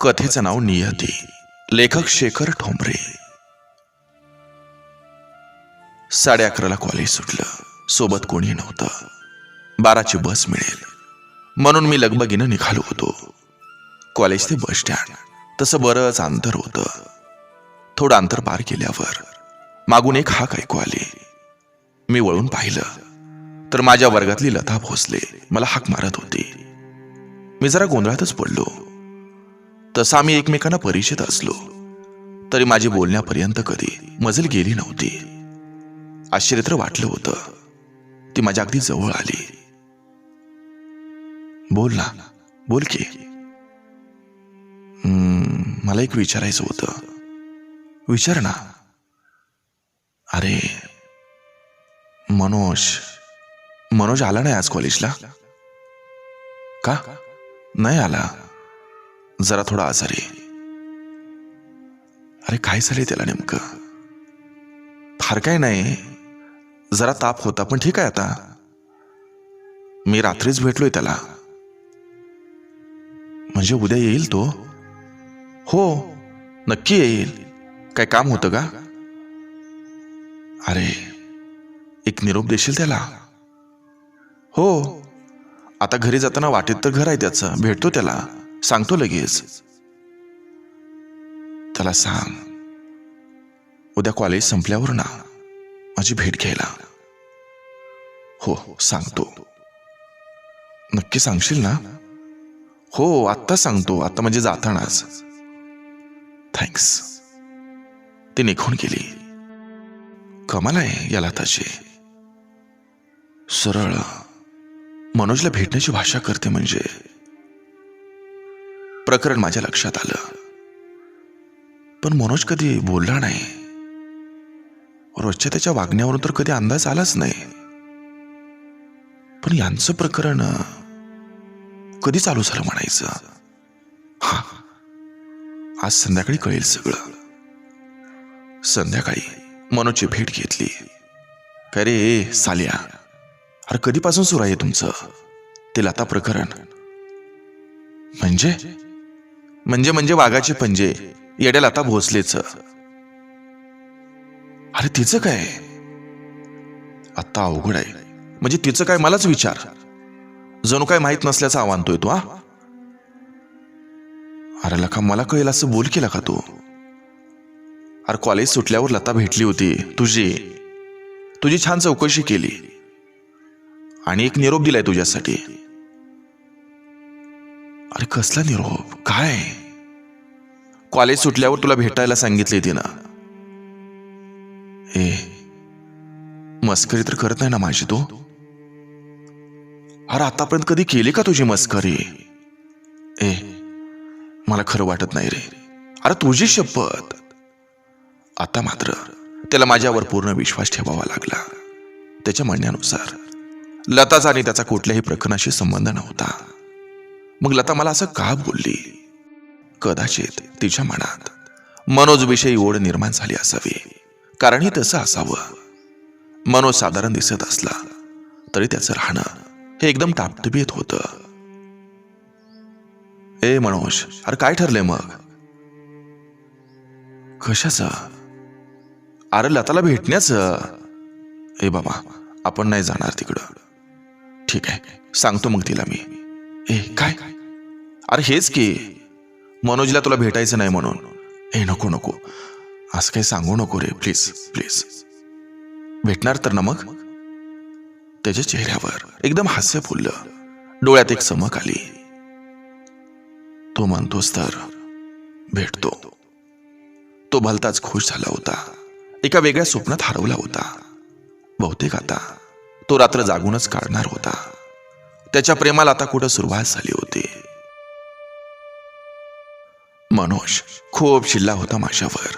कथेचं नाव नियती. लेखक शेखर ठोंबरे. साडे अकराला कॉलेज सुटलं. सोबत कोणी नव्हतं. बाराची बस मिळेल. म्हणून मी लगबगीनं निघालो होतो. कॉलेज ते बस स्टँड तसं बरंच अंतर होतं. थोडं अंतर पार केल्यावर मागून एक हाक ऐकू आली. मी वळून पाहिलं. तर माझ्या वर्गातली लता भोसले मला हाक मारत होती. मी जरा गोंधळातच पडलो. तसा आम्ही एकमेकांना परिचित असलो. तरी माझी बोलण्यापर्यंत कधी मजल गेली नव्हती. आश्चर्य तर वाटलं होतं. ती माझ्या अगदी जवळ आली. बोल ना. बोल की. मला एक विचारायचं होतं. विचार ना. अरे मनोज. मनोज आला नाही आज कॉलेजला? का? नाही आला. जरा थोडा आजारी. अरे काय झाले त्याला नेमकं? फार काय नाही. जरा ताप होता पण ठीक आहे आता. मी रात्रीच भेटलोय त्याला. म्हणजे उद्या येईल तो? हो नक्की येईल. काय काम होतं का? अरे एक निरोप देशील त्याला? हो. आता घरी जाताना वाटेत तर घर आहे त्याचं. भेटतो त्याला. सांगतो लगेच. त्याला सांग उद्या कॉलेज संपल्यावर ना माझी भेट घ्यायला. हो सांगतो. नक्की सांगशील ना? हो आत्ता सांगतो. आता म्हणजे जातानाच. थँक्स ती निघून गेली. कमाल आहे याला लताची सरळ. मनोजला भेटण्याची भाषा करते म्हणजे. प्रकरण माझ्या लक्षात आलं. पण मनोज कधी बोलला नाही. रोजच्या त्याच्या वागण्यावरून तर कधी अंदाज आलाच नाही. पण यांचं प्रकरण कधी चालू झालं म्हणायचं? हा आज संध्याकाळी कळेल सगळं. संध्याकाळी मनोजची भेट घेतली. काय रे साल्या अरे कधीपासून सुरू आहे तुमचं? ते लता प्रकरण. म्हणजे? म्हणजे म्हणजे वाघाचे पंजे. येड्या लता भोसलेच. अरे तिचं काय? आता अवघड आहे. म्हणजे तिचं काय मलाच विचार. जणू काय माहीत नसल्याचं आव्हानतोय तो हा? अरे लखा मला कळेल असं बोल केला का तू. अरे कॉलेज सुटल्यावर लता भेटली होती तुझी. तुझी छान चौकशी केली. आणि एक निरोप दिलाय तुझ्यासाठी. अरे कसला निरोप? काय? कॉलेज सुटल्यावर तुला भेटायला सांगितले तिनं. ए मस्करी तर करत नाही ना माझी तू? अरे आतापर्यंत कधी केली का तुझी मस्करी? ए मला खरं वाटत नाही रे. अरे तुझी शपथ. आता मात्र त्याला माझ्यावर पूर्ण विश्वास ठेवावा लागला. त्याच्या म्हणण्यानुसार लताचा आणि त्याचा कुठल्याही प्रकरणाशी संबंध नव्हता. मग लता मला असं का बोलली? कदाचित तिच्या मनात मनोजविषयी ओढ निर्माण झाली असावी. कारण ही तसं असावं. मनोज साधारण दिसत असला तरी त्याचं राहणं हे एकदम टापटिपीत होतं. ए मनोज अरे काय ठरलंय मग? कशाचं? अरे लताला भेटण्याचं? ए बाबा आपण नाही जाणार तिकडं. ठीक आहे सांगतो मग तिला मी. ए काय? अरे हेच की मनोजला तुला भेटायचं नाही म्हणून. ए नको नको. असं काही सांगू नको रे प्लीज प्लीज भेटणार तर ना मग? त्याच्या चेहऱ्यावर एकदम हास्य फुललं. डोळ्यात एक चमक आली. तो म्हणतोस तर भेटतो. तो भलताच खुश झाला होता. एका वेगळ्या स्वप्नात हरवला होता. बहुतेक आता तो रात्र जागूनच काढणार होता. त्याच्या प्रेमाला आता कुठं सुरुवात झाली होती? मनोज खूप शिल्ला होता माझ्यावर.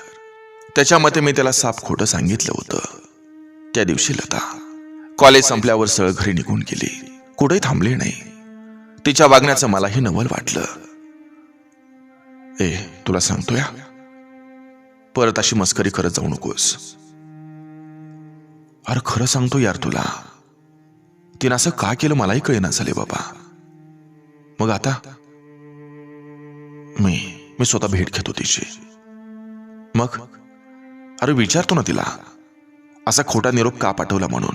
त्याच्या मते मी त्याला साफ खोटं सांगितलं होतं. त्या दिवशी लता कॉलेज संपल्यावर सळ घरी निघून गेली. कुठेही थांबली नाही. तिच्या वागण्याचं मलाही नवल वाटलं. ए तुला सांगतो या परत अशी मस्करी करत जाऊ नकोस. अरे खरं सांगतो यार तुला. तिनं असं का केलं मलाही कळेना झाले बाबा. मग आता मी मी स्वतः भेट घेतो तिची. मग? अरे विचारतो ना तिला. असा खोटा निरोप का पाठवला म्हणून?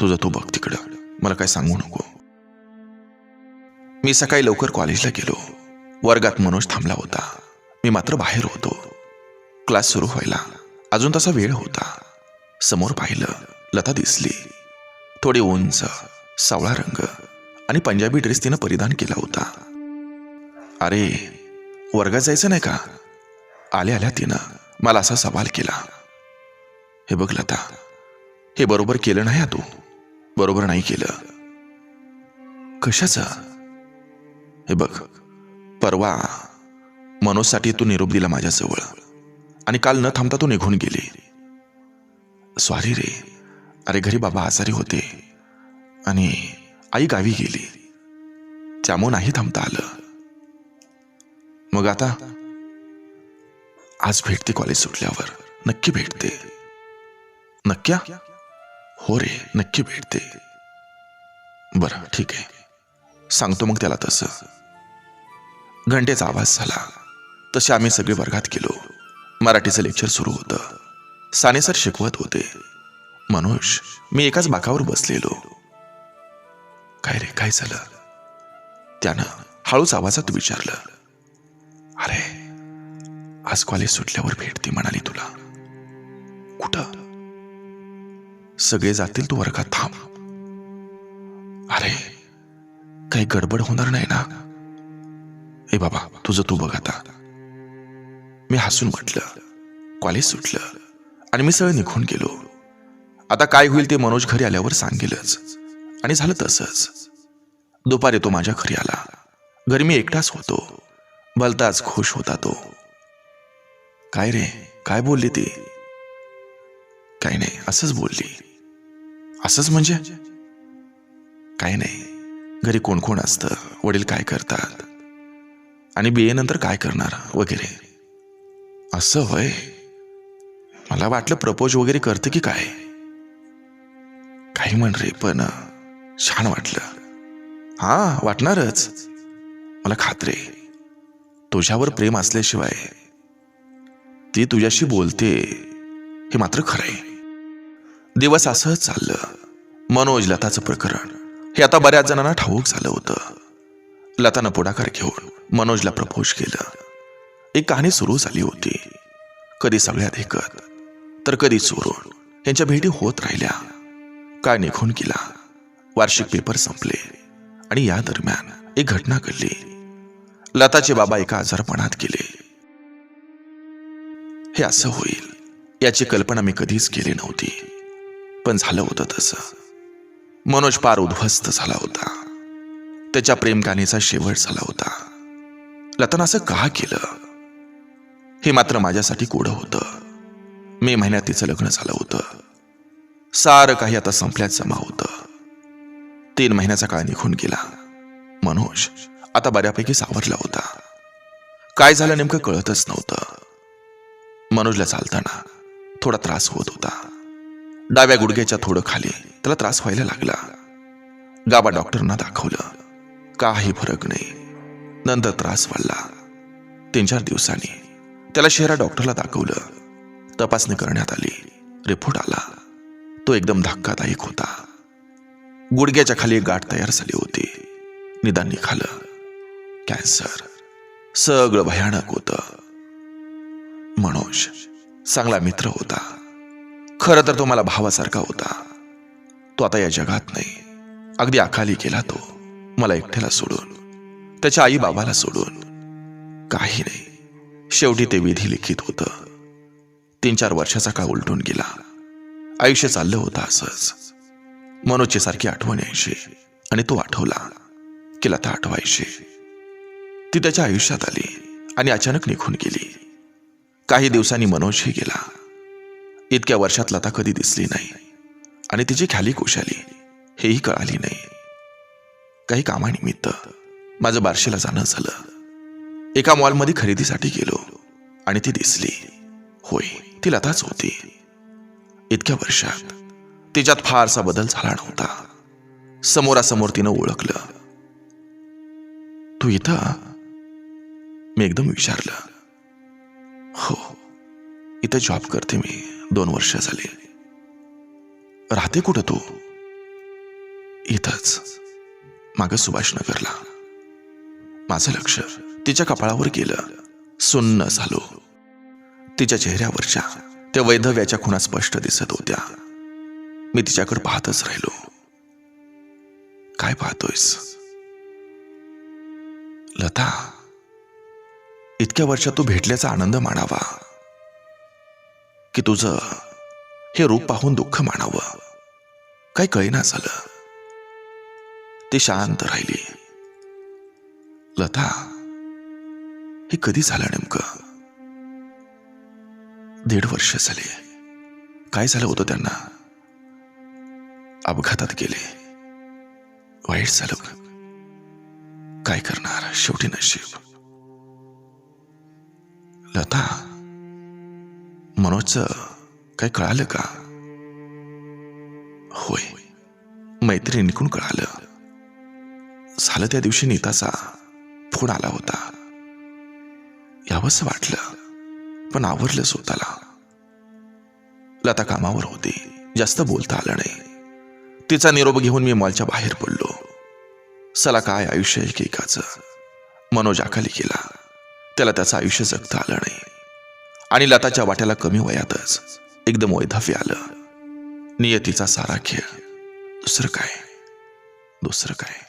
तुझं तू बघ तिकडं. मला काय सांगू नको. मी सकाळी लवकर कॉलेजला गेलो. वर्गात मनोज थांबला होता. मी मात्र बाहेर होतो. क्लास सुरू व्हायला. अजून तसा वेळ होता. समोर पाहिलं लता दिसली. थोडी उंच सावळा रंग आणि पंजाबी ड्रेस तिनं परिधान केला होता. अरे वर्गात जायचं नाही का? आल्या आल्या तिनं मला असा सवाल केला. हे बघ लता हे बरोबर केलं नाही हा तू. बरोबर नाही केलं. कशाचं? हे बघ परवा मनोजसाठी तू निरोप दिला माझ्याजवळ आणि काल न थांबता तू निघून गेली. सॉरी रे. अरे घरी बाबा आजारी होते. आणि आई गावी गेली. त्यामुळे नाही थांबता आलं. मग आता आज भेटते कॉलेज सुटल्यावर. नक्की भेटते. नक्क्या? हो रे नक्की भेटते. बरं ठीक आहे. सांगतो मग त्याला तसं. घंटेचा आवाज झाला. तसे आम्ही सगळे वर्गात गेलो. मराठीचं लेक्चर सुरू होतं. साने सर शिकवत होते. मनोज मी एकाच बाकावर बसलेलो. काय रे काय झालं? त्यानं हळूच आवाजात विचारलं. अरे आज कॉलेज सुटल्यावर भेटते म्हणाली तुला. कुठं? सगळे जातील तू वर्गात थांब. अरे काही गडबड होणार नाही ना? ए बाबा तुझं तू बघ आता. मी हसून म्हटलं कॉलेज सुटलं आणि मी सगळं निघून गेलो. आता काय होईल ते मनोज घरी आल्यावर सांगेलच. आणि झालं तसंच. दुपारी तो माझ्या घरी आला. घरी मी एकटाच होतो. भलताच खुश होता तो. काय रे काय बोलली ती? काही नाही असंच बोलली. असंच म्हणजे? काही नाही घरी कोण कोण असतं वडील काय करतात? आणि बी नंतर काय करणार वगैरे. असं होय. मला वाटलं प्रपोज वगैरे करतं की काय? काही म्हण रे पण छान वाटलं. हा वाटणारच. मला खात्री तुझ्यावर प्रेम असल्याशिवाय ती तुझ्याशी बोलते हे मात्र खरंय दिवस असंच चाललं. मनोज लताचं प्रकरण. हे आता बऱ्याच जणांना ठाऊक झालं होतं. लतानं पुढाकार घेऊन मनोजला प्रपोज केलं. एक कहाणी सुरू झाली होती. कधी सगळ्यात एकत तर कधी चोरून. यांच्या भेटी होत राहिल्या. काय निघून गेला. वार्षिक पेपर संपले आणि या दरम्यान एक घटना घडली. लताचे बाबा एका आजारपणात गेले. हे असं होईल याची कल्पना मी कधीच केली नव्हती. पण झालं होतं तसं. मनोज पार उद्ध्वस्त झाला होता. त्याच्या प्रेमकानेचा शेवट झाला होता. लतानं असं का केलं? हे मात्र माझ्यासाठी कोडं होतं. मे महिन्यात तिचं लग्न झालं होतं. सारं काही आता संपल्यात जमा होतं. तीन महिन्याचा काळ निघून गेला. मनोज आता बऱ्यापैकी सावरला होता. काय झालं नेमकं कळतच नव्हतं. मनोजला चालताना थोडा त्रास होत होता. डाव्या गुडघ्याच्या थोडं खाली त्याला त्रास व्हायला लागला. गाबा डॉक्टरना दाखवलं. काही फरक नाही. नंतर त्रास वाढला. तीन चार दिवसांनी त्याला शहरा डॉक्टरला दाखवलं. तपासणी करण्यात आली. रिपोर्ट आला. तो एकदम धक्कादायक होता. गुडघ्याच्या खाली एक गाठ तयार झाली होती. निदान निघालं कॅन्सर. सगळं भयानक होतं. मनोज चांगला मित्र होता. खरं तर तो मला भावासारखा होता. तो आता या जगात नाही. अगदी अखाली केला तो. मला एकट्याला सोडून. त्याच्या आई बाबाला सोडून. काही नाही. शेवटी ते विधी लिखित होतं. तीन चार वर्षाचा काळ उलटून गेला. आयुष्य चाललं होतं असंच. मनोजची सारखी आठवण यायची आणि तो आठवला की लता आठवायची. ती त्याच्या आयुष्यात आली आणि अचानक निघून गेली. काही दिवसांनी मनोजही गेला. इतक्या वर्षात लता कधी दिसली नाही आणि तिची ख्याली कुशाली हेही कळाली नाही. काही कामानिमित्त माझं बारशीला जाणं झालं. एका मॉलमध्ये खरेदीसाठी गेलो आणि ती दिसली. होय ती लताच होती. इतक्या वर्षात तिच्यात फारसा बदल झाला नव्हता. समोरासमोर तिनं ओळखलं. तू इथं? मी एकदम विचारलं. हो इथं जॉब करते मी. दोन वर्ष झाली. राहते कुठं तू? इथंच. मागं सुभाषनगरला. माझं लक्ष तिच्या कपाळावर गेलं. सुन्न झालो. तिच्या चेहऱ्यावरच्या त्या वैधव्याच्या खुणा स्पष्ट दिसत होत्या. मी तिच्याकडे पाहतच राहिलो. काय पाहतोयस? लता इतक्या वर्षात तू भेटल्याचा आनंद मानावा की तुझं हे रूप पाहून दुःख मानावं काही कळेना झालं. ती शांत राहिली. लता हे कधी झालं नेमकं? दीड वर्ष झाले. काय झालं होतं त्यांना? अपघातात गेले. वाईट झालं. काय करणार? शेवटी नशीब. लता मनोजचं काय कळालं का? होय. मैत्रिणीकडून कळालं. झालं त्या दिवशी नीताचा फोन आला होता. यावंसं वाटलं. पण आवरलं स्वतःला. लता कामावर होती. जास्त बोलता आलं नाही. तिचा निरोप घेऊन मी मॉलच्या बाहेर पडलो. चला काय आयुष्य एकेकाचं? मनोज आखाली गेला त्याला त्याचं आयुष्य जगता आलं नाही. आणि लताच्या वाट्याला कमी वयातच एकदम वैधव्य आलं. नियतीचा सारा खेळ. दुसरं काय? दुसरं काय?